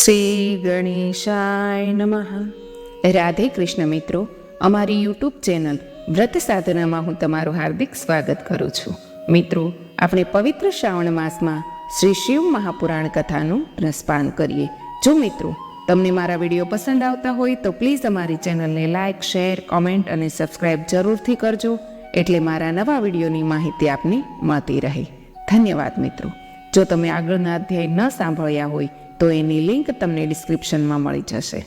શ્રી ગણેશાય નમઃ. રાધે કૃષ્ણ મિત્રો, અમારી યુટ્યુબ ચેનલ વ્રત સાધનામાં હું તમારું હાર્દિક સ્વાગત કરું છું. મિત્રો, આપણે પવિત્ર શ્રાવણ માસમાં શ્રી શિવ મહાપુરાણ કથાનું રસપાન કરીએ. જો મિત્રો, તમને મારા વીડિયો પસંદ આવતા હોય તો પ્લીઝ અમારી ચેનલને લાઇક શેર, કોમેન્ટ અને સબસ્ક્રાઇબ જરૂરથી કરજો, એટલે મારા નવા વિડીયોની માહિતી આપને મળતી રહે. ધન્યવાદ મિત્રો. જો તમે આગળના અધ્યાય ન સાંભળ્યા હોય તો એની લિંક તમને ડિસ્ક્રિપ્શનમાં મળી જશે.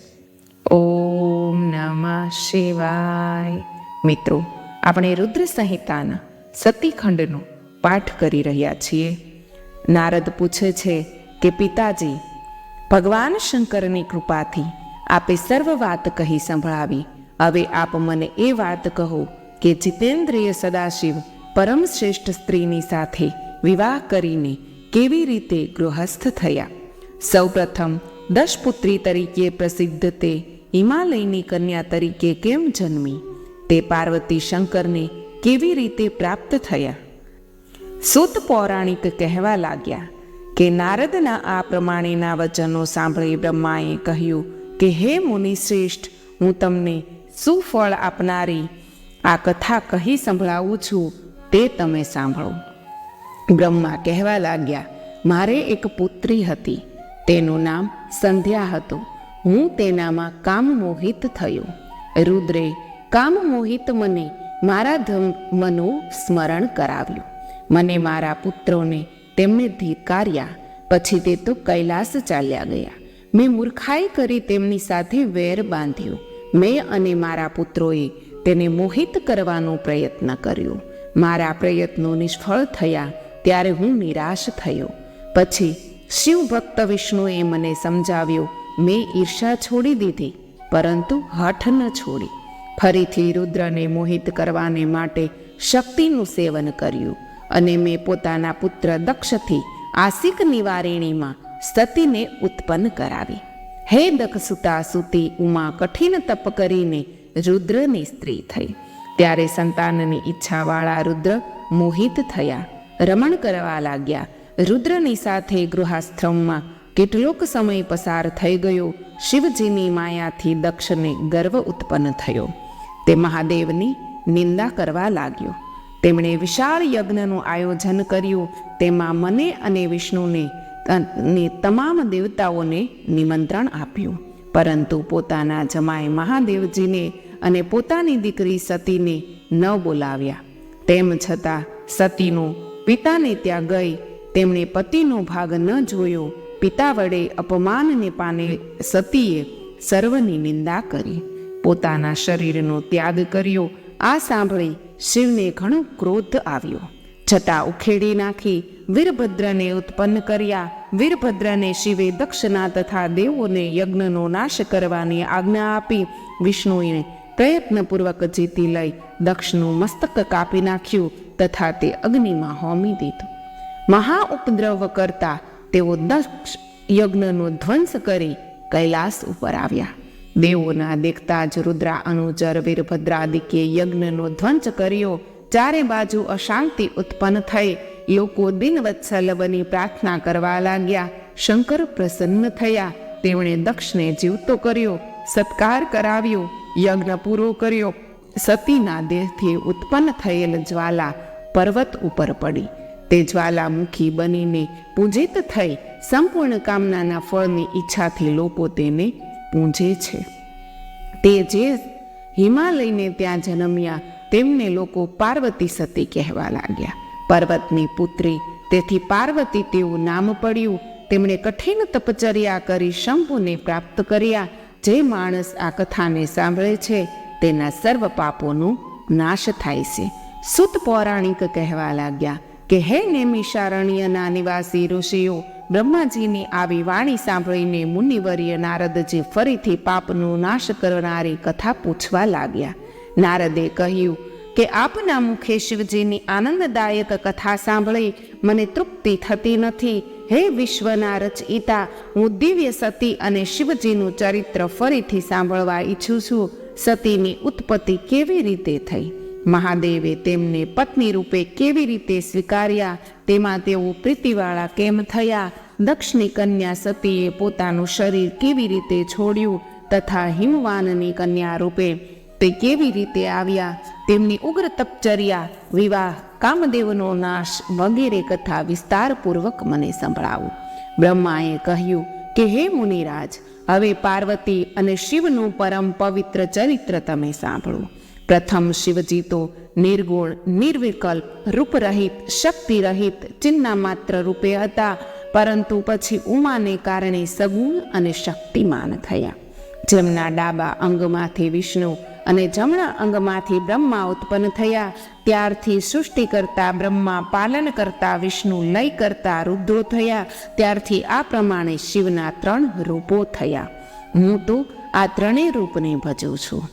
ઓમ નમઃ શિવાય. મિત્રો, આપણે રુદ્ર સંહિતાના સતીખંડનો પાઠ કરી રહ્યા છીએ. નારદ પૂછે છે કે, પિતાજી, ભગવાન શંકરની કૃપાથી આપે સર્વ વાત કહી સંભળાવી. હવે આપ મને એ વાત કહો કે, જીતેન્દ્રિય સદાશિવ પરમ શ્રેષ્ઠ સ્ત્રીની સાથે વિવાહ કરીને કેવી રીતે ગૃહસ્થ થયા? સૌપ્રથમ દશપુત્રી તરીકે પ્રસિદ્ધ તે હિમાલયની કન્યા તરીકે કેમ જન્મી? તે પાર્વતી શંકરને કેવી રીતે પ્રાપ્ત થયા? સુત પૌરાણિક કહેવા લાગ્યા કે નારદના આ પ્રમાણેના વચનો સાંભળી બ્રહ્માએ કહ્યું કે, હે મુનિ શ્રેષ્ઠ, હું તમને સુફળ આપનારી આ કથા કહી સંભળાવું છું તે તમે સાંભળો. બ્રહ્મા કહેવા લાગ્યા, મારે એક પુત્રી હતી. તેનું નામ સંધ્યા હતું. હું તેનામાં કામમોહિત થયો. રુદ્રે કામમોહિત મને મારા ધર્મનું સ્મરણ કરાવ્યું. મને મારા પુત્રોને તેમને ધિકાર્યા. પછી તે તો કૈલાસ ચાલ્યા ગયા. મેં મૂર્ખાઈ કરી તેમની સાથે વેર બાંધ્યો. મેં અને મારા પુત્રોએ તેને મોહિત કરવાનો પ્રયત્ન કર્યો. મારા પ્રયત્નો નિષ્ફળ થયા ત્યારે હું નિરાશ થયો. પછી શિવ ભક્ત વિષ્ણુએ મને સમજાવ્યું, મેં ઈર્ષા છોડી દીધી, પરંતુ હઠ ન છોડી. ફરીથી રુદ્રને મોહિત કરવાને માટે શક્તિનું સેવન કર્યું અને મેં પોતાના પુત્ર દક્ષથી આસિક નિવારિણીમાં સતીને ઉત્પન્ન કરાવી. હે દક્ષસુતા સુતી, ઉમા કઠિન તપ કરીને રુદ્રની સ્ત્રી થઈ. ત્યારે સંતાનની ઈચ્છાવાળા રુદ્ર મોહિત થયા, રમણ કરવા લાગ્યા રુદ્રની સાથે ગૃહાશ્રમમાં કેટલોક સમય પસાર થઈ ગયો. શિવજીની માયાથી દક્ષને ગર્વ ઉત્પન્ન થયો. તે મહાદેવની નિંદા કરવા લાગ્યો. તેમણે વિશાળ યજ્ઞનું આયોજન કર્યું. તેમાં મને અને વિષ્ણુને ને તમામ દેવતાઓને નિમંત્રણ આપ્યું. પરંતુ પોતાના જમાય મહાદેવજીને અને પોતાની દીકરી સતીને ન બોલાવ્યા. તેમ છતાં સતીનું પિતાને ત્યાં ગઈ તેમણે પતિનો ભાગ ન જોયો. પિતા વડે અપમાનને પાને સતીએ સર્વની નિંદા કરી. પોતાના શરીરનો ત્યાગ કર્યો. આ સાંભળી શિવને ઘણો ક્રોધ આવ્યો. છતાં ઉખેડી નાખી વીરભદ્રને ઉત્પન્ન કર્યા. વીરભદ્રને શિવે દક્ષના તથા દેવોને યજ્ઞનો નાશ કરવાની આજ્ઞા આપી. વિષ્ણુએ પ્રયત્નપૂર્વક જીતી લઈ દક્ષનું મસ્તક કાપી નાખ્યું તથા તે અગ્નિમાં હોમી દીધું. મહા ઉપદ્રવ કરતા તેઓ દક્ષ યજ્ઞનો ધ્વંસ કરી કૈલાસ ઉપર આવ્યા. દેવોના દેખતા જ રુદ્રા અનુચર વીરભદ્રાદિકે યજ્ઞનો ધ્વંસ કર્યો. ચારે બાજુ અશાંતિ ઉત્પન્ન થઈ. લોકો દિનવત્સલ બની પ્રાર્થના કરવા લાગ્યા. શંકર પ્રસન્ન થયા. તેમણે દક્ષને જીવતો કર્યો, સત્કાર કરાવ્યો, યજ્ઞ પૂરો કર્યો. સતીના દેહથી ઉત્પન્ન થયેલ જ્વાલા પર્વત ઉપર પડી. તે જ્વાલામુખી બનીને પૂજિત થઈ સંપૂર્ણ કામનાના ફળની ઈચ્છાથી લોકો તેને પૂંજે છે. તે જે હિમાલયને ત્યાં જન્મ્યા તેમને લોકો પાર્વતી સતી કહેવા લાગ્યા. પર્વતની પુત્રી, તેથી પાર્વતી તેવું નામ પડ્યું. તેમણે કઠિન તપચર્યા કરી શંભુને પ્રાપ્ત કર્યા. જે માણસ આ કથાને સાંભળે છે, તેના સર્વ પાપોનો નાશ થાય છે. સુત પૌરાણિક કહેવા લાગ્યા કે હે નેમિષારણ્યના નિવાસી ઋષિઓ, બ્રહ્માજીની આવી વાણી સાંભળીને મુનિવર્ય નારદજી ફરીથી પાપનો નાશ કરનારી કથા પૂછવા લાગ્યા. નારદે કહ્યું કે આપના મુખે શિવજીની આનંદદાયક કથા સાંભળી મને તૃપ્તિ થતી નથી. હે વિશ્વના રચયિતા હું દિવ્ય સતી અને શિવજીનું ચરિત્ર ફરીથી સાંભળવા ઈચ્છું છું. સતીની ઉત્પત્તિ કેવી રીતે થઈ? મહાદેવે તેમને પત્ની રૂપે કેવી રીતે સ્વીકાર્યા, તેમાં તેઓ પ્રીતિવાળા કેમ થયા, દક્ષની કન્યા સતીએ પોતાનું શરીર કેવી રીતે છોડ્યું તથા હિમવાનની કન્યા રૂપે તે કેવી રીતે આવ્યા, તેમની ઉગ્ર તપચર્યા, વિવાહ, કામદેવનો નાશ વગેરે કથા વિસ્તારપૂર્વક મને સંભળાવો. બ્રહ્માએ કહ્યું કે, હે મુનિરાજ, હવે પાર્વતી અને શિવનું પરમ પવિત્ર ચરિત્ર તમે સાંભળો. પ્રથમ શિવજી તો નિર્ગુણ, નિર્વિકલ્પ, રૂપરહિત, શક્તિરહિત ચિહ્ના માત્ર રૂપે હતા. પરંતુ પછી ઉમાને કારણે સગુણ અને શક્તિમાન થયા. જેમના ડાબા અંગમાંથી વિષ્ણુ અને જમણા અંગમાંથી બ્રહ્મા ઉત્પન્ન થયા. ત્યારથી સૃષ્ટિ કરતા બ્રહ્મા, પાલન કરતા વિષ્ણુ, લય કરતા રુદ્રો થયા. ત્યારથી આ પ્રમાણે શિવના ત્રણ રૂપો થયા. હું તો આ ત્રણેય રૂપને ભજું છું.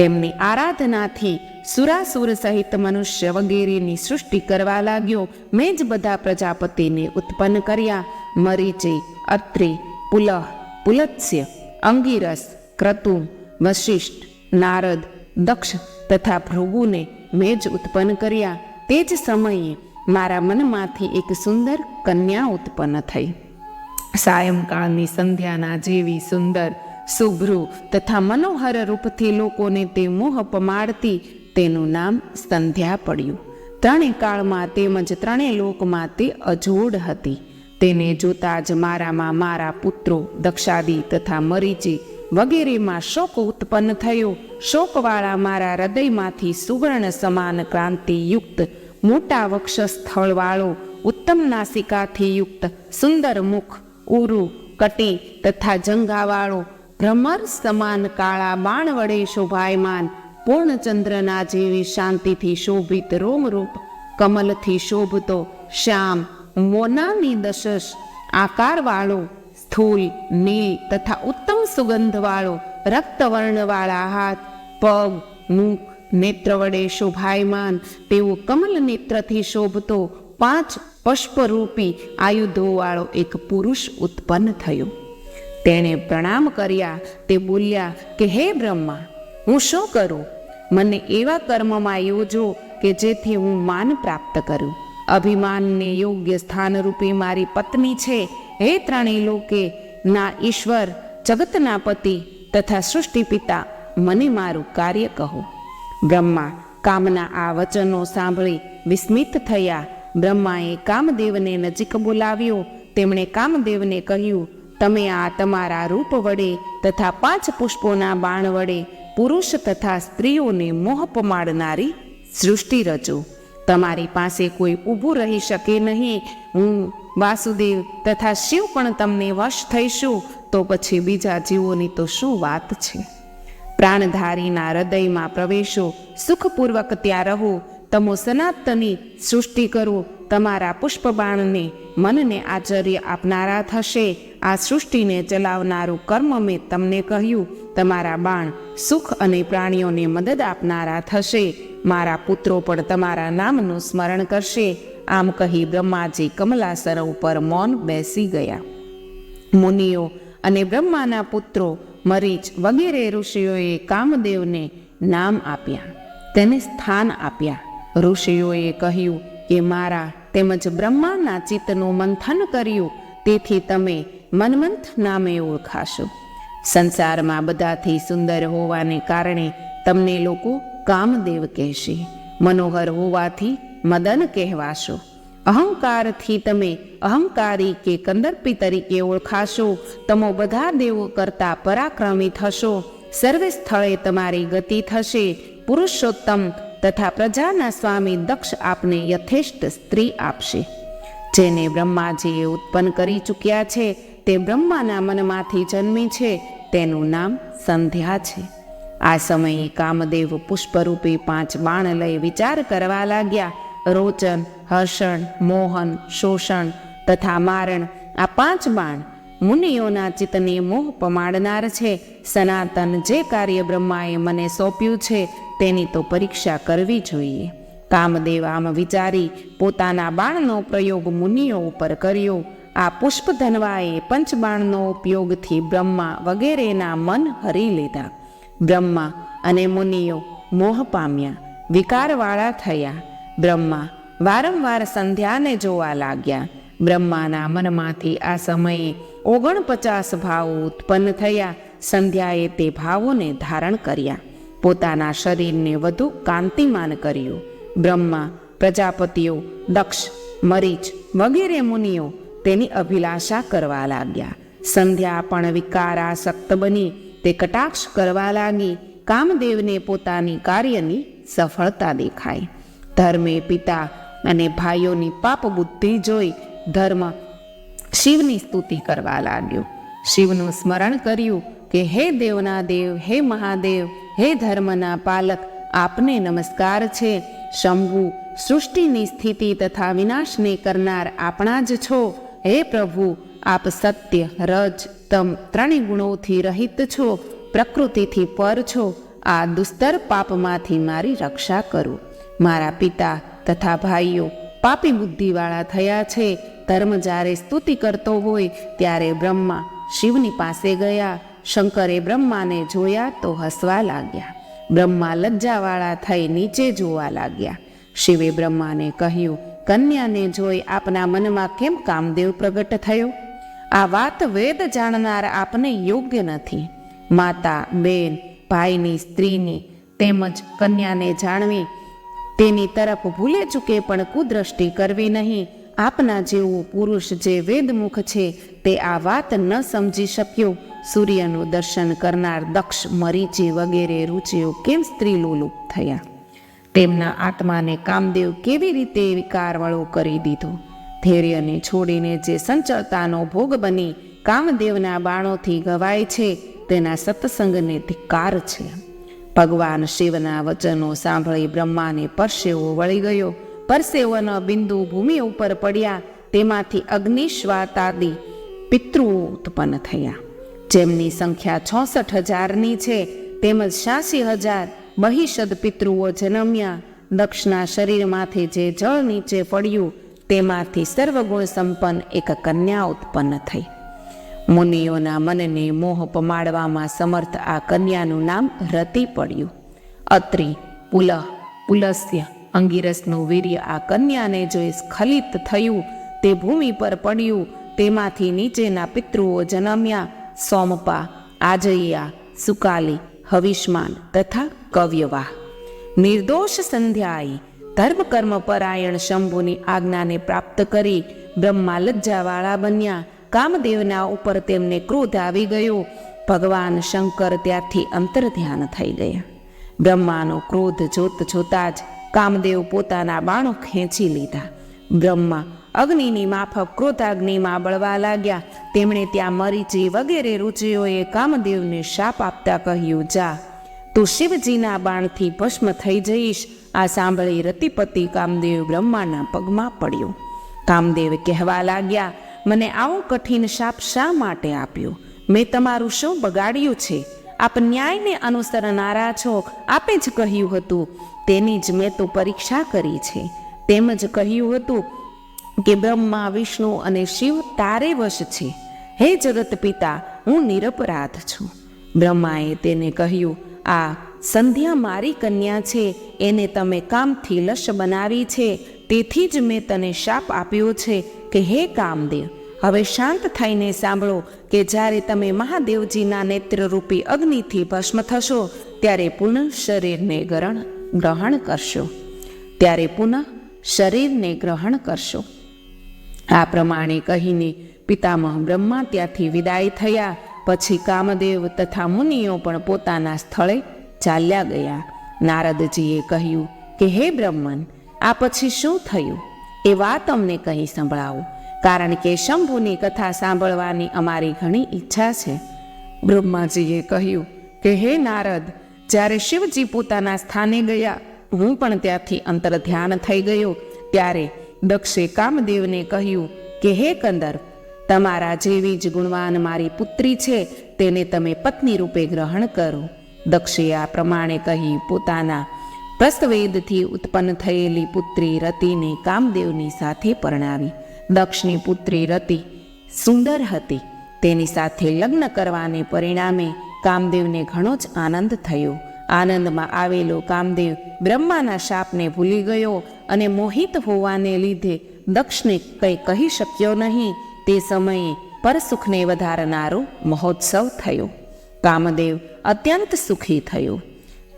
તેમની આરાધનાથી સુરાસુર સહિત મનુષ્ય વગેરેની સૃષ્ટિ કરવા લાગ્યો. મેં જ બધા પ્રજાપતિને ઉત્પન્ન કર્યા. મરીચી, અત્રિ, પુલહ, પુલત્સ્ય, અંગીરસ, ક્રતુ, વશિષ્ઠ, નારદ, દક્ષ તથા ભૃગુને મેં જ ઉત્પન્ન કર્યા. તે જ સમયે મારા મનમાંથી એક સુંદર કન્યા ઉત્પન્ન થઈ. સાયંકાળની સંધ્યાના જેવી સુંદર શુભ્રુ તથા મનોહર રૂપથી લોકોને તે મોહ પમાડતી તેનું નામ સંધ્યા પડ્યું. ત્રણેય કાળમાં તેમજ ત્રણેય લોકમાં તે અજોડ હતી. તેને જોતા જ મારામાં મારા પુત્રો, દક્ષાદી તથા મરીચી વગેરેમાં શોક ઉત્પન્ન થયો. શોકવાળા મારા હૃદયમાંથી સુવર્ણ સમાન ક્રાંતિયુક્ત મોટા વક્ષ સ્થળવાળો ઉત્તમ નાસિકાથી યુક્ત, સુંદર મુખ ઉરુ કટી તથા જંઘાવાળો ભ્રમર સમાન કાળા બાણ વડે શોભાયમાન, પૂર્ણચંદ્રના જેવી શાંતિથી શોભિત રોમરૂપ, કમલથી શોભતો શ્યામ, મોનાની દશશ, આકારવાળો, સ્થૂલ, નીલ તથા ઉત્તમ સુગંધવાળો, રક્તવર્ણવાળા હાથ, પગ મુખ નેત્ર વડે શોભાયમાન તેવો કમલ નેત્રથી શોભતો પાંચ પુષ્પરૂપી આયુધોવાળો એક પુરુષ ઉત્પન્ન થયો. તેણે પ્રણામ કર્યા, તે બોલ્યા, કે હે બ્રહ્મા, હું શું કરું? મને એવા કર્મમાં યોજો કે જેથી હું માન પ્રાપ્ત કરું. અભિમાનને યોગ્ય સ્થાનરૂપે મારી પત્ની છે. હે ત્રણેય લોકે, ના ઈશ્વર, જગતના પતિ તથા સૃષ્ટિ પિતા, મને મારું કાર્ય કહો. બ્રહ્મા, કામના આ વચનો સાંભળી વિસ્મિત થયા. બ્રહ્માએ કામદેવને નજીક બોલાવ્યો. તેમણે કામદેવને કહ્યું તમે આ તમારા રૂપ વડે તથા પાંચ પુષ્પોના બાણ વડે પુરુષ તથા સ્ત્રીઓને મોહ પમાડનારી સૃષ્ટિ રચો. તમારી પાસે કોઈ ઊભું રહી શકે નહીં. હું, વાસુદેવ તથા શિવ પણ તમને વશ થઈશું, તો પછી બીજા જીવોની તો શું વાત છે? પ્રાણધારીના હૃદયમાં પ્રવેશો, સુખપૂર્વક ત્યાં રહો, તમો સનાતની સૃષ્ટિ કરો તમારા પુષ્પબાણને મનને આચર્ય આપનારા થશે. આ સૃષ્ટિને ચલાવનારું કર્મ મેં તમને કહ્યું. તમારા બાણ સુખ અને પ્રાણીઓને મદદ આપનારા થશે. મારા પુત્રો પણ તમારા નામનું સ્મરણ કરશે. આમ કહી બ્રહ્માજી કમલાસર ઉપર મૌન બેસી ગયા. મુનિઓ અને બ્રહ્માના પુત્રો, મરીચ વગેરે ઋષિઓએ કામદેવને નામ આપ્યા. તેને સ્થાન આપ્યા. ઋષિઓએ કહ્યું કે મારા તેમજ બ્રહ્માના ચિત્તનું મંથન કર્યું. તેથી તમે મનમંથ નામે ઓળખાશો. સંસારમાં બધાથી સુંદર હોવાને કારણે તમને લોકો કામદેવ કહેશે. મનોહર હોવાથી મદન કહેવાશો. અહંકારથી તમે અહંકારી કે કંદર્પી તરીકે ઓળખાશો. તમો બધા દેવો કરતા પરાક્રમી થશો. સર્વે સ્થળે તમારી ગતિ થશે. પુરુષોત્તમ તથા પ્રજાના સ્વામી દક્ષ આપને યથેષ્ટ સ્ત્રી આપશે. જેને બ્રહ્માજીએ ઉત્પન્ન કરી ચૂક્યા છે, તે બ્રહ્માના મનમાંથી જન્મી છે, તેનું નામ સંધ્યા છે. આ સમયે કામદેવ પુષ્પરૂપી પાંચ બાણ લઈ વિચાર કરવા લાગ્યા. રોચન, હર્ષણ, મોહન, શોષણ તથા મારણ આ પાંચ બાણ મુનિઓના ચિત્તને મોહ પમાડનાર છે. સનાતન જે કાર્ય બ્રહ્માએ મને સોંપ્યું છે, તેની તો પરીક્ષા કરવી જોઈએ. કામદેવ આમ વિચારી પોતાના બાણનો પ્રયોગ મુનિઓ ઉપર કર્યો. આ પુષ્પધનવાએ પંચબાણનો ઉપયોગથી બ્રહ્મા વગેરેના મન હરી લીધા. બ્રહ્મા અને મુનિઓ મોહ પામ્યા, વિકારવાળા થયા. બ્રહ્મા વારંવાર સંધ્યાને જોવા લાગ્યા. બ્રહ્માના મનમાંથી આ સમયે ઓગણપચાસ ભાવો ઉત્પન્ન થયા. સંધ્યાએ તે ભાવોને ધારણ કર્યા. પોતાના શરીરને વધુ કાંતિમાન કર્યું. બ્રહ્મા, પ્રજાપતિઓ, દક્ષ, મરીચ વગેરે મુનિઓ તેની અભિલાષા કરવા લાગ્યા. સંધ્યા પણ વિકારાસક્ત બની. તે કટાક્ષ કરવા લાગી. કામદેવને પોતાની કાર્યની સફળતા દેખાય ધર્મે પિતા અને ભાઈઓની પાપ બુદ્ધિ જોઈ ધર્મ. શિવની સ્તુતિ કરવા લાગ્યો. શિવનું સ્મરણ કર્યું કે હે દેવના દેવ હે મહાદેવ, હે ધર્મના પાલક, આપને નમસ્કાર છે. શંભુ, સૃષ્ટિની સ્થિતિ તથા વિનાશને કરનાર આપણા જ છો. હે પ્રભુ, આપ સત્ય, રજ, તમ ત્રણેય ગુણોથી રહિત છો. પ્રકૃતિથી પર છો. આ દુસ્તર પાપમાંથી મારી રક્ષા કરો. મારા પિતા તથા ભાઈઓ પાપી બુદ્ધિવાળા થયા છે. ધર્મ જ્યારે સ્તુતિ કરતો હોય, ત્યારે બ્રહ્મા શિવની પાસે ગયા. શંકરે બ્રહ્માને જોયા તો હસવા લાગ્યા. બ્રહ્મા લજ્જાવાળા થઈ નીચે જોવા લાગ્યા. શિવે બ્રહ્માને કહ્યું, કન્યાને જોઈ આપના મનમાં કેમ કામદેવ પ્રગટ થયો? આ વાત વેદ જાણનાર આપને યોગ્ય નથી. માતા, બેન, ભાઈની, સ્ત્રીની તેમજ કન્યાને જાણવી તેની તરફ ભૂલે ચૂકે પણ કુદ્રષ્ટિ કરવી નહીં. આપના જેવું પુરુષ જે વેદમુખ છે, તે આ વાત ન સમજી શક્યો. સૂર્યનું દર્શન કરનાર દક્ષ મરીચી વગેરે રુચિઓ કેમ સ્ત્રીલોલુપ થયા? તેમના આત્માને કામદેવ કેવી રીતે વિકારવાળો કરી દીધો? ધૈર્યને છોડીને જે સંચળતાનો ભોગ બની, કામદેવના બાણોથી ગવાય છે, તેના સત્સંગને ધિક્કાર છે. ભગવાન શિવના વચનો સાંભળી બ્રહ્માને પરસેવો વળી ગયો. પરસેવોના બિંદુ ભૂમિ ઉપર પડ્યા. તેમાંથી અગ્નિશ્વાતાદી પિતૃઓ ઉત્પન્ન થયા. જેમની સંખ્યા છોસઠ હજારની છે, તેમજ છ્યાસી હજાર બહિષદ પિતૃઓ જન્મ્યા. દક્ષના શરીરમાંથી જે જળ નીચે પડ્યું તેમાંથી સર્વગુણ સંપન્ન એક કન્યા ઉત્પન્ન થઈ. મુનિઓના મનને મોહ પમાડવામાં સમર્થ આ કન્યાનું નામ રતિ પડ્યું. અત્રિ, પુલહ, પુલસ્ય અંગીરસનું વીર્ય આ કન્યાને જોઈ સ્ખલિત થયું, તે ભૂમિ પર પડ્યું, તેમાંથી નીચેના પિતૃઓ જન્મ્યા, સોમપા, આજૈયા, સુકાલી, હવિષ્માન તથા કવ્યવાહ નિર્દોષ સંધ્યાએ ધર્મ કર્મ પરાયણ શંભુની આજ્ઞાને પ્રાપ્ત કરી બ્રહ્મા લજ્જાવાળા બન્યા કામદેવના ઉપર તેમને ક્રોધ આવી ગયો. ભગવાન શંકર ત્યારથી અંતર ધ્યાન થઈ ગયા. બ્રહ્માનો ક્રોધ જોત જોતા જ કામદેવ પોતાના બાણો ખેંચી લીધા. બ્રહ્મા અગ્નિની માફક ક્રોધાગ્નિમાં બળવા લાગ્યા. તેમણે ત્યાં મરીચી વગેરે રુચિઓએ કામદેવને શાપ આપતા કહ્યું, જા, તું શિવજીના બાણથી ભસ્મ થઈ જઈશ. આ સાંભળી રતિપતિ કામદેવ બ્રહ્માના પગમાં પડ્યો. કામદેવ કહેવા લાગ્યા મને આવો કઠિન શાપ શા માટે આપ્યો? મેં તમારું શું બગાડ્યું છે? આપ ન્યાયને અનુસરનારા છો આપે જ કહ્યું હતું. તેની જ મેં તો પરીક્ષા કરી છે. તેમજ કહ્યું હતું કે બ્રહ્મા, વિષ્ણુ અને શિવ તારે વશ છે. હે જગત પિતા, હું નિરપરાધ છું. બ્રહ્માએ તેને કહ્યું, આ સંધ્યા મારી કન્યા છે, એને તમે કામથી લશ બનાવી છે. તેથી જ મેં તને શાપ આપ્યો છે કે હે કામદેવ, હવે શાંત થઈને સાંભળો કે જ્યારે તમે મહાદેવજીના નેત્રરૂપી અગ્નિથી ભસ્મ થશો, ત્યારે પુનઃ શરીરને ગ્રહણ ગ્રહણ કરશો. ત્યારે પુનઃ શરીરને ગ્રહણ કરશો. આ પ્રમાણે કહીને પિતામહ બ્રહ્મા ત્યાંથી વિદાય થયા. પછી કામદેવ તથા મુનિઓ પણ પોતાના સ્થળે ચાલ્યા ગયા. નારદજીએ કહ્યું કે હે બ્રહ્મન આ પછી શું થયું? એ વાત અમને કહી સંભળાવો, કારણ કે શંભુની કથા સાંભળવાની અમારી ઘણી ઈચ્છા છે. બ્રહ્માજીએ કહ્યું કે, હે નારદ, જ્યારે શિવજી પોતાના સ્થાને ગયા, હું પણ ત્યાંથી અંતર ધ્યાન થઈ ગયો, ત્યારે દક્ષે કામદેવને કહ્યું કે, હે કંદર, તમારા જેવી જ ગુણવાન મારી પુત્રી છે, તેને તમે પત્ની રૂપે ગ્રહણ કરો. દક્ષે આ પ્રમાણે કહી પોતાના પ્રસ્તવેદથી ઉત્પન્ન થયેલી પુત્રી રતિને કામદેવની સાથે પરણાવી. દક્ષની પુત્રી રતિ સુંદર હતી. તેની સાથે લગ્ન કરવાને પરિણામે કામદેવને ઘણો જ આનંદ થયો. આનંદમાં આવેલો કામદેવ બ્રહ્માના શાપને ભૂલી ગયો અને મોહિત હોવાને લીધે દક્ષને કંઈ કહી શક્યો નહીં. તે સમયે પરસુખને વધારનારો મહોત્સવ થયો. કામદેવ અત્યંત સુખી થયો.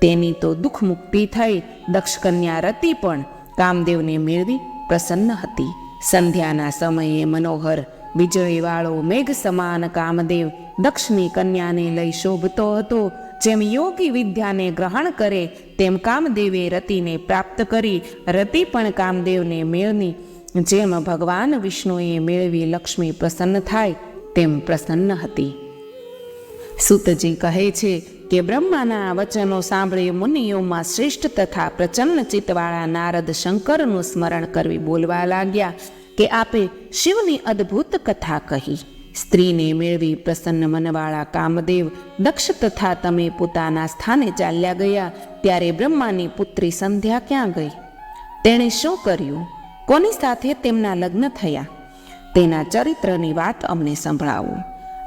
તેની તો દુઃખ મુક્તિ થઈ. દક્ષ કન્યા રતિ પણ કામદેવને મેળવી પ્રસન્ન હતી. સંધ્યાના સમયે મનોહર, વિજયવાળો મેઘ સમાન કામદેવ દક્ષની કન્યાને લઈ શોભતો હતો. જેમ યોગી વિદ્યાને ગ્રહણ કરે, તેમ કામદેવે રતિને પ્રાપ્ત કરી. રતિ પણ કામદેવને મેળવી. જેમ ભગવાન વિષ્ણુએ મેળવી લક્ષ્મી પ્રસન્ન થાય, તેમ પ્રસન્ન હતી. સુતજી કહે છે કે બ્રહ્માના વચનો સાંભળી મુનિઓમાં શ્રેષ્ઠ તથા પ્રચન્ન ચિત્તવાળા નારદ શંકરનું સ્મરણ કરવી બોલવા લાગ્યા કે આપે શિવની અદ્ભુત કથા કહી. સ્ત્રીને મેળવી પ્રસન્ન મનવાળા કામદેવ દક્ષ તથા તમે પોતાના સ્થાને ચાલ્યા ગયા ત્યારે બ્રહ્માની પુત્રી સંધ્યા ક્યાં ગઈ? તેણે શું કર્યું? કોની સાથે તેમના લગ્ન થયા? તેના ચરિત્રની વાત અમને સંભળાવો.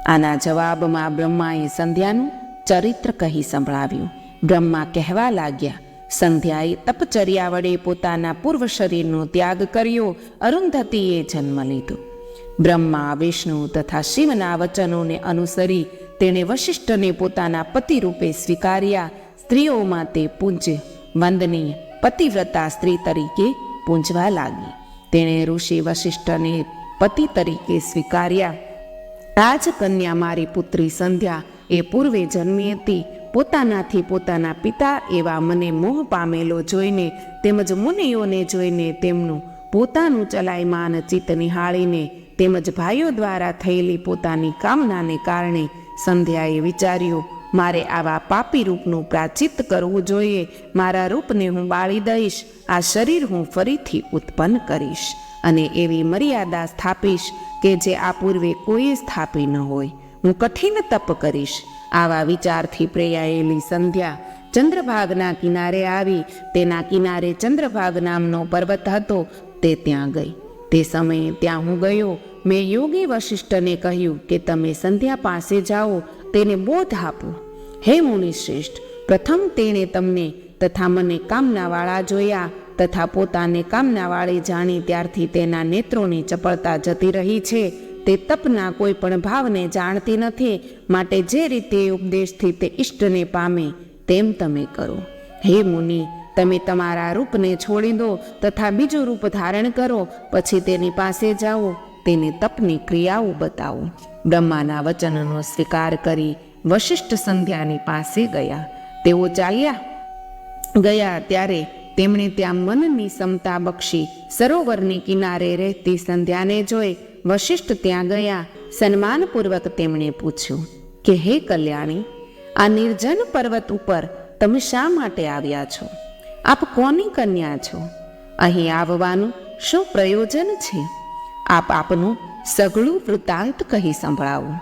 આના જવાબમાં બ્રહ્માએ સંધ્યાનું ચરિત્ર કહી સંભળાવ્યું. બ્રહ્મા કહેવા લાગ્યા, સંધ્યાએ તપચર્યા વડે પોતાના પૂર્વ શરીરનો ત્યાગ કર્યો, અરુંધતીએ જન્મ લીધો. બ્રહ્મા વિષ્ણુ તથા શિવના વચનોને અનુસરી તેણે વશિષ્ઠને પોતાના પતિ રૂપે સ્વીકાર્યા. સ્ત્રીઓમાં તે પૂજ્ય વંદનીય, પતિવ્રતા સ્ત્રી તરીકે પૂંજવા લાગી. તેણે ઋષિ વશિષ્ઠને પતિ તરીકે સ્વીકાર્યા. રાજકન્યા મારી પુત્રી સંધ્યા એ પૂર્વે જન્મી હતી. પોતાનાથી પોતાના પિતા એવા મને મોહ પામેલો જોઈને તેમજ મુનિઓને જોઈને તેમનું પોતાનું ચલાયમાન ચિત્ત નિહાળીને તેમજ ભાઈઓ દ્વારા થયેલી પોતાની કામનાને કારણે સંધ્યાએ વિચાર્યું, મારે આવા પાપી રૂપનું પ્રાચિત કરવું જોઈએ. મારા રૂપને હું બાળી દઈશ. આ શરીર હું ફરીથી ઉત્પન્ન કરીશ અને એવી મર્યાદા સ્થાપીશ કે જે આ પૂર્વે કોઈએ સ્થાપી ન હોય. હું કઠિન તપ કરીશ. આવા વિચારથી પ્રેયાયેલી સંધ્યા ચંદ્રભાગના કિનારે આવી. તેના કિનારે ચંદ્રભાગ નામનો પર્વત હતો. તે ત્યાં ગઈ. તે સમયે ત્યાં હું ગયો. મેં યોગી વશિષ્ઠને કહ્યું કે તમે સંધ્યા પાસે જાઓ, તેને બોધ આપો. હે મુનિશ્રેષ્ઠ, પ્રથમ તેણે તમને તથા મને કામનાવાળા જોયા તથા પોતાને કામનાવાળી જાણી ત્યારથી તેના નેત્રોની ચપળતા જતી રહી છે. તે તપના કોઈ પણ ભાવને જાણતી નથી. માટે જે રીતે ઉપદેશથી તે ઇષ્ટને પામે, તેમ તમે કરો. હે મુનિ, તમે તમારા રૂપને છોડી દો તથા બીજું રૂપ ધારણ કરો, પછી તેની પાસે જાઓ, તેને તપની ક્રિયાઓ બતાવો. બ્રહ્માના વચનનો સ્વીકાર કરી વશિષ્ઠ સંધ્યાની પાસે ગયા. તેઓ ચાલ્યા ગયા ત્યારે તેમણે ત્યાં મનની સમતા બક્ષી સરોવરની કિનારે રહેતી સંધ્યાને જોઈ વશિષ્ઠ ત્યાં ગયા. સન્માનપૂર્વક તેમણે પૂછ્યું, કે હે કલ્યાણી, આ નિર્જન પર્વત ઉપર તમે શા માટે આવ્યા છો? આપ કોની કન્યા છો? અહીં આવવાનું શું પ્રયોજન છે? આપ આપનું સઘળું વૃત્તાંત કહી સંભળાવો.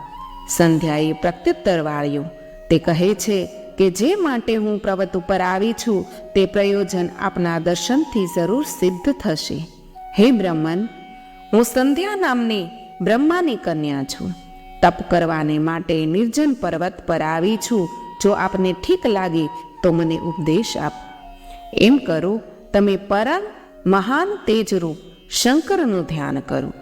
સંધ્યાએ પ્રત્યુત્તર વાળ્યો, તે કહે છે કે જે માટે હું પર્વત ઉપર આવી છું, તે પ્રયોજન આપના દર્શનથી જરૂર સિદ્ધ થશે. હે બ્રહ્મન હું સંધ્યા નામની બ્રહ્માની કન્યા છું. તપ કરવાને માટે નિર્જન પર્વત પર આવી છું. જો આપને ઠીક લાગે, તો મને ઉપદેશ આપ. એમ કરો, તમે પરમ મહાન તેજરૂપ શંકરનું ધ્યાન કરો.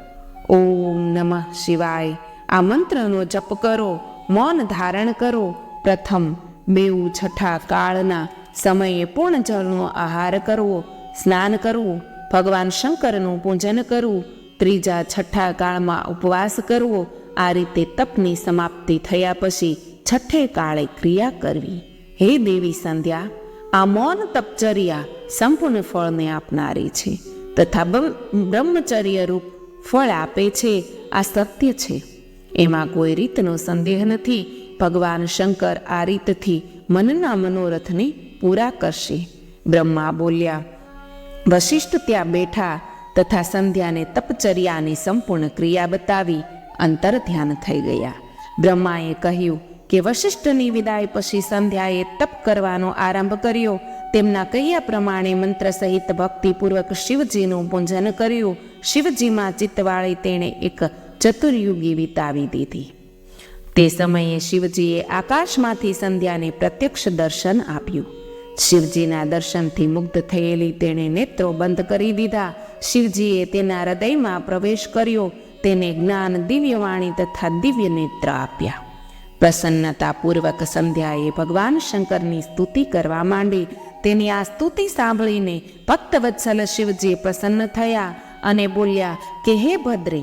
ઓમ નમઃ શિવાય. આ મંત્રનો જપ કરો, મૌન ધારણ કરો. પ્રથમ બેઉ છઠ્ઠા કાળના સમયે પૂર્ણ જળનો આહાર કરવો સ્નાન કરવું ભગવાન શંકરનું પૂજન કરવું ત્રીજા છઠ્ઠા કાળમાં ઉપવાસ કરવો, આ રીતે તપની સમાપ્તિ થયા પછી છઠ્ઠે કાળે ક્રિયા કરવી. હે દેવી સંધ્યા, આ મૌન તપચર્યા સંપૂર્ણ ફળને આપનારી છે તથા બ્રહ્મચર્ય રૂપ ફળ આપે છે, આ સત્ય છે. એમાં કોઈ રીતનો સંદેહ નથી, ભગવાન શંકર આ રીતથી મનના મનોરથને પૂરા કરશે. બ્રહ્મા બોલ્યા, વશિષ્ઠ ત્યાં બેઠા તથા સંધ્યાને તપચર્યાની સંપૂર્ણ ક્રિયા બતાવી અંતર ધ્યાન થઈ ગયા. બ્રહ્માએ કહ્યું કે વશિષ્ઠની વિદાય પછી સંધ્યાએ તપ કરવાનો આરંભ કર્યો. તેમના કહ્યા પ્રમાણે મંત્ર સહિત ભક્તિપૂર્વક શિવજીનું પૂજન કર્યું. શિવજીમાં ચિત્તવાળી તેણે એક ચતુર્યુગી વિતાવી દીધી. તે સમયે શિવજીએ આકાશમાંથી સંધ્યાને પ્રત્યક્ષ દર્શન આપ્યું. શિવજીના દર્શનથી મુગ્ધ થયેલી તેણે નેત્રો બંધ કરી દીધા. શિવજીએ તેના હૃદયમાં પ્રવેશ કર્યો. તેને જ્ઞાન, દિવ્યવાણી તથા દિવ્ય નેત્ર આપ્યા. પ્રસન્નતાપૂર્વક સંધ્યાએ ભગવાન શંકરની સ્તુતિ કરવા માંડી. તેની આ સ્તુતિ સાંભળીને ભક્તવત્સલ શિવજી પ્રસન્ન થયા અને બોલ્યા, કે હે ભદ્રે,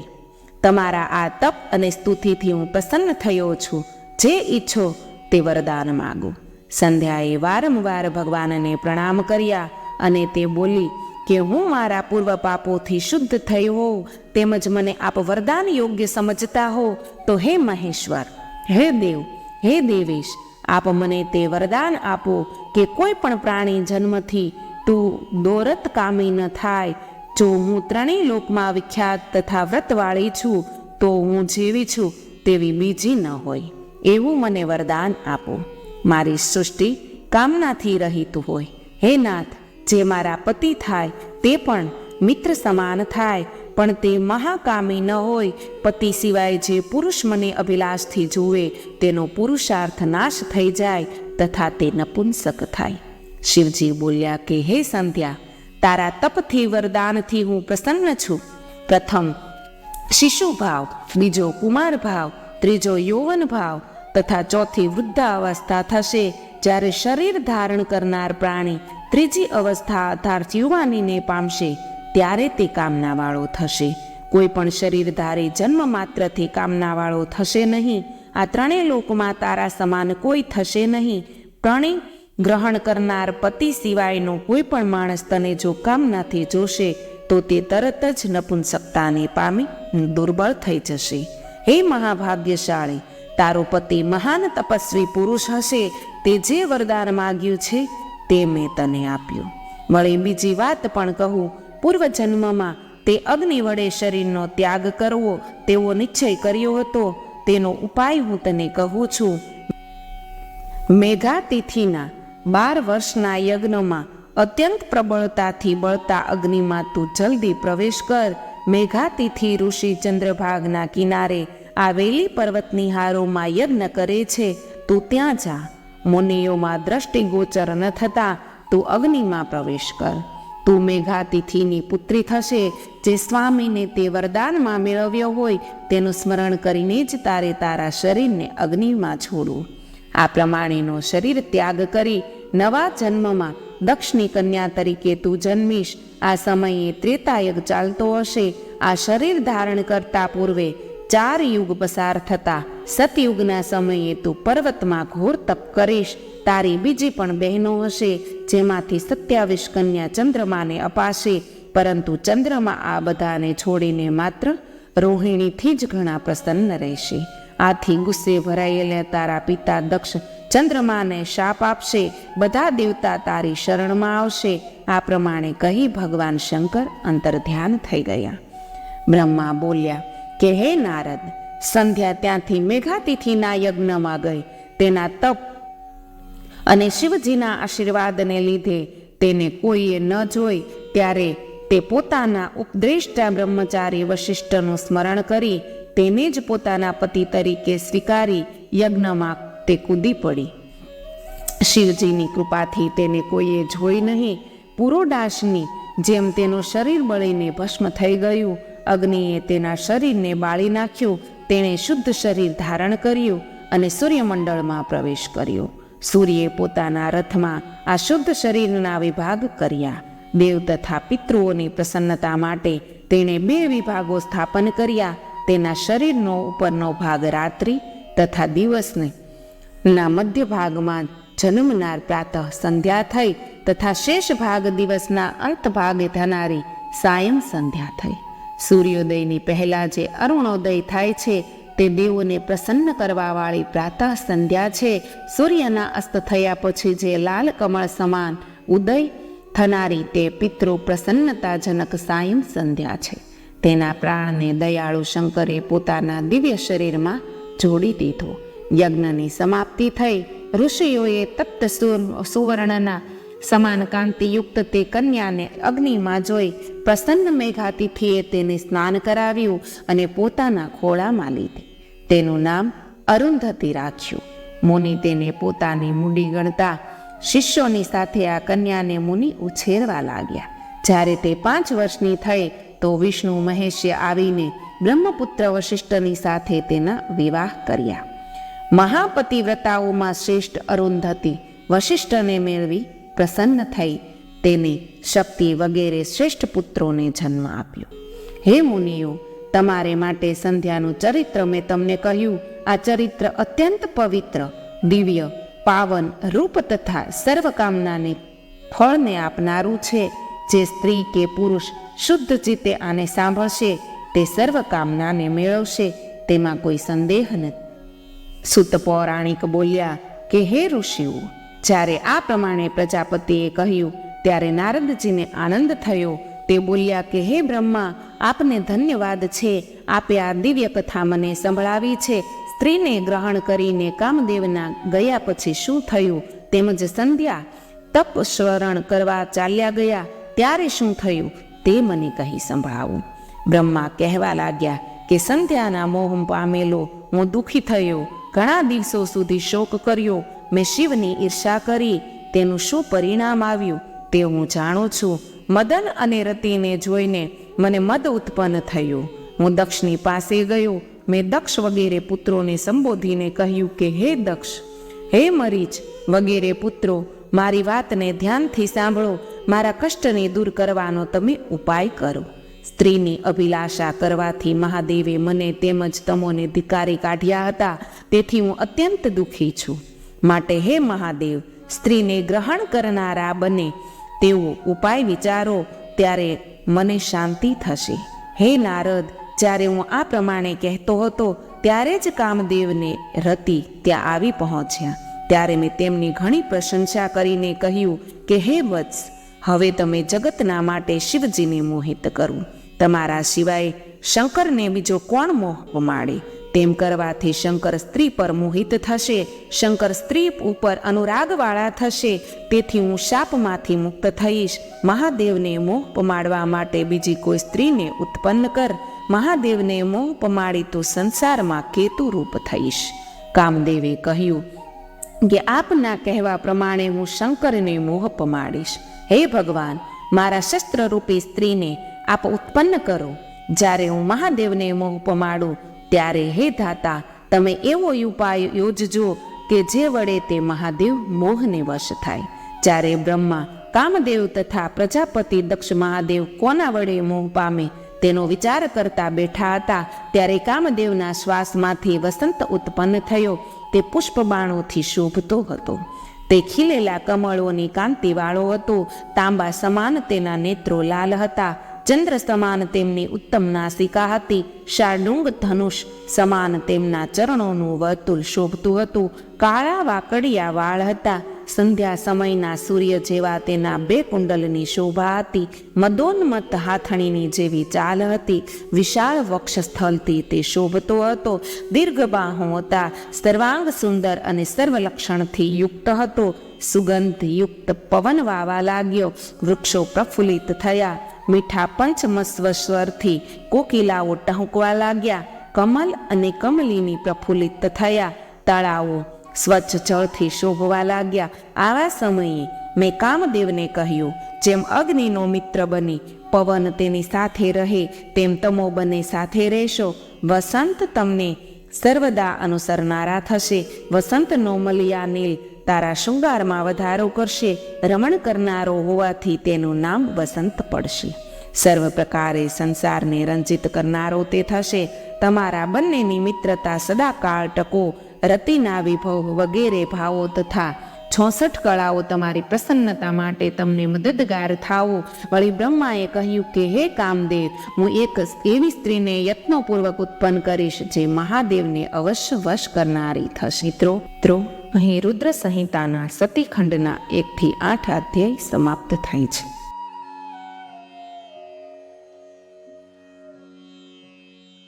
તમારા આ તપ અને સ્તુતિથી હું પ્રસન્ન થયો છું. જે ઈચ્છો તે વરદાન માગું. સંધ્યાએ વારંવાર ભગવાનને પ્રણામ કર્યા અને તે બોલી કે હું મારા પૂર્વ પાપોથી શુદ્ધ થઈ હોઉં તેમજ મને આપ વરદાન યોગ્ય સમજતા હો, તો હે મહેશ્વર, હે દેવ, હે દેવેશ, આપ મને તે વરદાન આપો કે કોઈ પણ પ્રાણી જન્મથી તું દોરત કામી ન થાય. જો હું ત્રણેય લોકમાં વિખ્યાત તથા વ્રતવાળી છું, તો હું જેવી છું તેવી બીજી ન હોય. એવું મને વરદાન આપો. મારી સૃષ્ટિ કામનાથી રહિત હોય. હે નાથ, જે મારા પતિ થાય, તે પણ મિત્ર સમાન થાય. પણ તે મહાકામી ન હોય. પતિ સિવાય જે પુરુષ મને અભિલાષથી જુએ, તેનો પુરુષાર્થ નાશ થઈ જાય તથા તે નપુંસક થાય. શિવજી બોલ્યા કે, હે સંધ્યા, તારા તપથી વરદાનથી હું પ્રસન્ન છું. પ્રથમ શિશુ ભાવ, બીજો કુમાર ભાવ, ત્રીજો યૌવન ભાવ તથા ચોથી વૃદ્ધાવસ્થા થશે જ્યારે શરીર ધારણ કરનાર પ્રાણી ત્રીજી અવસ્થા અર્થાત યુવાનીને પામશે, ત્યારે તે કામનાવાળો થશે. કોઈ પણ શરીરધારી જન્મ માત્રથી કામનાવાળો થશે નહીં. આ ત્રણેય લોકમાં તારા સમાન કોઈ થશે નહીં. પ્રણી, ગ્રહણ કરનાર પતિ સિવાયનો કોઈ પણ માણસ તને જો કામનાથી જોશે, તો તે તરત જ નપુંસકતાને પામી દુર્બળ થઈ જશે. હે મહાભાગ્યશાળી તારો પતિ મહાન તપસ્વી પુરુષ હશે, તે જે વરદાન માગ્યું છે, તે મેં તને આપ્યું. વળી બીજી વાત પણ કહું, પૂર્વજન્મમાં તે અગ્નિ વડે શરીરનો ત્યાગ કરવો તેવો નિશ્ચય કર્યો હતો. તેનો ઉપાય હું તને કહું છું. મેઘાતિથિના બાર વર્ષના યજ્ઞમાં અત્યંત પ્રબળતાથી બળતા અગ્નિમાં તું જલ્દી પ્રવેશ કર. મેઘાતિથિ ઋષિ ચંદ્રભાગના કિનારે આવેલી પર્વતની હારોમાં યજ્ઞ કરે છે. તું ત્યાં જા. મુનિયોમાં દ્રષ્ટિગોચર ન થતા તું અગ્નિમાં પ્રવેશ કર. તું મેઘાતિથિની પુત્રી થશે. જે સ્વામીને તે વરદાનમાં મેળવ્યો હોય તેનું સ્મરણ કરીને જ તારે તારા શરીરને અગ્નિમાં છોડવું આ પ્રમાણેનો શરીર ત્યાગ કરી નવા જન્મમાં દક્ષની કન્યા તરીકે તું જન્મીશ. આ સમયે ત્રેતાયગ ચાલતો હશે. આ શરીર ધારણ કરતા પૂર્વે ચાર યુગ પસાર થતા સતયુગના સમયે તું પર્વતમાં ઘોર તપ કરીશ. તારી બીજી પણ બહેનો હશે, જેમાંથી સત્યાવીસ કન્યા ચંદ્રમાને અપાશે. પરંતુ ચંદ્રમા આ બધાને છોડીને માત્ર રોહિણીથી જ ઘણા પ્રસન્ન રહેશે. આથી ગુસ્સે ભરાયેલા તારા પિતા દક્ષ ચંદ્રમાને શાપ આપશે. બધા દેવતા તારી શરણમાં આવશે. આ પ્રમાણે કહી ભગવાન શંકર અંતર ધ્યાન થઈ ગયા. બ્રહ્મા બોલ્યા કે હે નારદ, સંધ્યા ત્યાંથી મેઘાતિથિના યજ્ઞમાં ગઈ, તેના તપ અને શિવજીના આશીર્વાદને લીધે તેને કોઈએ ન જોઈ, ત્યારે તે પોતાના ઉપદ્રેષ્ટા બ્રહ્મચારી વશિષ્ઠનું સ્મરણ કરી તેને જ પોતાના પતિ તરીકે સ્વીકારી યજ્ઞમાં તે કૂદી પડી. શિવજીની કૃપાથી તેને કોઈએ જોઈ નહીં, પુરોડાશની જેમ તેનું શરીર બળીને ભસ્મ થઈ ગયું અગ્નિએ તેના શરીરને બાળી નાખ્યું. તેણે શુદ્ધ શરીર ધારણ કર્યું અને સૂર્યમંડળમાં પ્રવેશ કર્યો. સૂર્યે પોતાના રથમાં આ શુદ્ધ શરીરના વિભાગ કર્યા. દેવ તથા પિતૃઓની પ્રસન્નતા માટે તેણે બે વિભાગો સ્થાપન કર્યા. તેના શરીરનો ઉપરનો ભાગ રાત્રિ તથા દિવસને. ના મધ્ય ભાગમાં જન્મનાર પ્રાતઃ સંધ્યા થઈ તથા શેષ ભાગ દિવસના અંત ભાગે થનારી સાયમ સંધ્યા થઈ. સૂર્યોદયની પહેલાં જે અરુણોદય થાય છે, તે દેવોને પ્રસન્ન કરવાવાળી પ્રાતઃ સંધ્યા છે. સૂર્યના અસ્ત થયા પછી જે લાલ કમળ સમાન ઉદય થનારી તે પિતૃ પ્રસન્નતાજનક સાયં સંધ્યા છે. તેના પ્રાણને દયાળુ શંકરે પોતાના દિવ્ય શરીરમાં જોડી દીધો. યજ્ઞની સમાપ્તિ થઈ, ઋષિઓએ તપ્ત સુવર્ણના સમાન કાંતિયુક્ત તે કન્યાને અગ્નિમાં જોઈ પ્રસન્ન મેઘાતિથિએ તેને સ્નાન કરાવ્યું અને પોતાના ખોળામાં લીધી. તેનું નામ અરુંધતી રાખ્યું. મુનિ તેને પોતાની મૂડી ગણતા શિષ્યોની સાથે આ કન્યાને મુનિ ઉછેરવા લાગ્યા. જ્યારે તે પાંચ વર્ષની થઈ, તો વિષ્ણુ મહેશે આવીને બ્રહ્મપુત્ર વશિષ્ઠની સાથે તેના વિવાહ કર્યા. મહાપતિવ્રતાઓમાં શ્રેષ્ઠ અરુંધતી વશિષ્ઠને મેળવી પ્રસન્ન થઈ તેને શક્તિ વગેરે શ્રેષ્ઠ પુત્રોને જન્મ આપ્યો. હે મુનિઓ, તમારે માટે સંધ્યાનું ચરિત્ર મેં તમને કહ્યું. આ ચરિત્ર અત્યંત પવિત્ર, દિવ્ય, પાવન રૂપ તથા સર્વકામનાને ફળને આપનારું છે. જે સ્ત્રી કે પુરુષ શુદ્ધ ચિત્તે આને સાંભળશે, તે સર્વકામનાને મેળવશે, તેમાં કોઈ સંદેહ નથી. સુત પૌરાણિક બોલ્યા કે, હે ઋષિઓ જ્યારે આ પ્રમાણે પ્રજાપતિએ કહ્યું, ત્યારે નારદજીને આનંદ થયો. તે બોલ્યા કે, હે બ્રહ્મા, આપને ધન્યવાદ છે. આપે આ દિવ્ય કથા મને સંભળાવી છે. સ્ત્રીને ગ્રહણ કરીને કામદેવના ગયા પછી શું થયું? તેમજ સંધ્યા તપ સ્મરણ કરવા ચાલ્યા ગયા. ત્યારે શું થયું? તે મને કહી સંભળાવું. બ્રહ્મા કહેવા લાગ્યા કે, સંધ્યાના મોહ પામેલો, હું દુઃખી થયો. ઘણા દિવસો સુધી શોક કર્યો. મેં શિવની ઈર્ષા કરી. તેનું શું પરિણામ આવ્યું તે હું જાણું છું. મદન અને રતિને જોઈને મને મદ ઉત્પન્ન થયું. હું દક્ષની પાસે ગયો. મેં દક્ષ વગેરે પુત્રોને સંબોધીને કહ્યું કે, હે દક્ષ, હે મરીચ, વગેરે પુત્રો, મારી વાતને ધ્યાનથી સાંભળો. મારા કષ્ટને દૂર કરવાનો તમે ઉપાય કરો. સ્ત્રીની અભિલાષા કરવાથી મહાદેવે મને તેમજ તમોને ધિકારી કાઢ્યા હતા. તેથી હું અત્યંત દુઃખી છું. માટે હે મહાદેવ, સ્ત્રીને ગ્રહણ કરનારા બને. તેવો ઉપાય વિચારો, ત્યારે મને શાંતિ થશે. હે નારદ, જ્યારે હું આ પ્રમાણે કહેતો હતો, ત્યારે જ કામદેવને રતિ ત્યાં આવી પહોંચ્યા. ત્યારે મેં તેમની ઘણી પ્રશંસા કરીને કહ્યું કે, હે વત્સ, હવે તમે જગતના માટે શિવજીને મોહિત કરું. તમારા સિવાય શંકરને બીજો કોણ મોહ પમાડે? તેમ કરવાથી શંકર સ્ત્રી પર મોહિત થશે. શંકર સ્ત્રી ઉપર અનુરાગવાળા થશે. તેથી હું શાપમાંથી મુક્ત થઈશ. મહાદેવને મોહ પમાડવા માટે બીજી કોઈ સ્ત્રીને ઉત્પન્ન કર. મહાદેવને મોહ પમાડી તો સંસારમાં કેતુ રૂપ થઈશ. કામદેવે કહ્યું, કે આપના કહેવા પ્રમાણે હું શંકરને મોહ પમાડીશ. હે ભગવાન, મારા શસ્ત્રરૂપી સ્ત્રીને આપ ઉત્પન્ન કરો. જ્યારે હું મહાદેવને મોહ પમાડું ત્યારે હે ધાતા, તમે એવો ઉપાય યોજજો કે જે વડે તે મહાદેવ મોહને વશ થાય. જ્યારે બ્રહ્મા, કામદેવ તથા પ્રજાપતિ દક્ષ મહાદેવ કોના વડે મોહ પામે, તેનો વિચાર કરતા બેઠા હતા, ત્યારે કામદેવના શ્વાસમાંથી વસંત ઉત્પન્ન થયો, તે પુષ્પબાણોથી શોભતો હતો. તે ખીલેલા કમળોની કાંતિવાળો હતો, તાંબા સમાન તેના નેત્રો લાલ હતા ચંદ્ર સમાન તેમની ઉત્તમ નાસિકા હતી. શાર્ડુંગ ધનુષ સમાન તેમના ચરણોનું વર્તુળ શોભતું હતું. કાળા વાકડિયા વાળ હતા. સંધ્યા સમયના સૂર્ય જેવા તેના બે કુંડલની શોભા હતી. મદોન્મત હાથણીની જેવી ચાલ હતી. વિશાળ વક્ષસ્થળથી તે શોભતો હતો. દીર્ઘ બાહો હતા. સર્વાંગ સુંદર અને સર્વલક્ષણથી યુક્ત હતો. સુગંધયુક્ત પવન વાવા લાગ્યો. વૃક્ષો પ્રફુલ્લિત થયા. મીઠા પંચમસ્વ સ્વરથી કોકિલાઓ ટહુકવા લાગ્યા. કમલ અને કમલીની પ્રફુલ્લિત થયા. તળાવો સ્વચ્છ જળથી શોભવા લાગ્યા. આવા સમયે મેં કામદેવને કહ્યું, જેમ અગ્નિનો મિત્ર બની, પવન તેની સાથે રહે, તેમ તમો બને સાથે રહેશો. વસંત તમને સર્વદા અનુસરનારા થશે. વસંતનો મલિયા નીલ તારા શૃંગારમાં વધારો કરશે, રમણ કરનારો હોવાથી તેનું નામ વસંત પડશે. સર્વ પ્રકારે સંસારને રંજિત કરનારો તે થશે. તમારા બંનેની મિત્રતા સદાકાળ ટકો. રતિના વિભવ વગેરે ભાવો તથા છોસઠ કળાઓ તમારી પ્રસન્નતા માટે તમને મદદગાર થાવો વળી બ્રહ્માએ કહ્યું કે, હે કામદેવ, હું એક એવી સ્ત્રીને યત્નોપૂર્વક ઉત્પન્ન કરીશ જે મહાદેવને અવશ્ય વશ કરનારી થશે. મિત્રો મિત્રો અહીં રુદ્ર સંહિતાના સતીખંડના એકથી આઠ અધ્યાય સમાપ્ત થાય છે.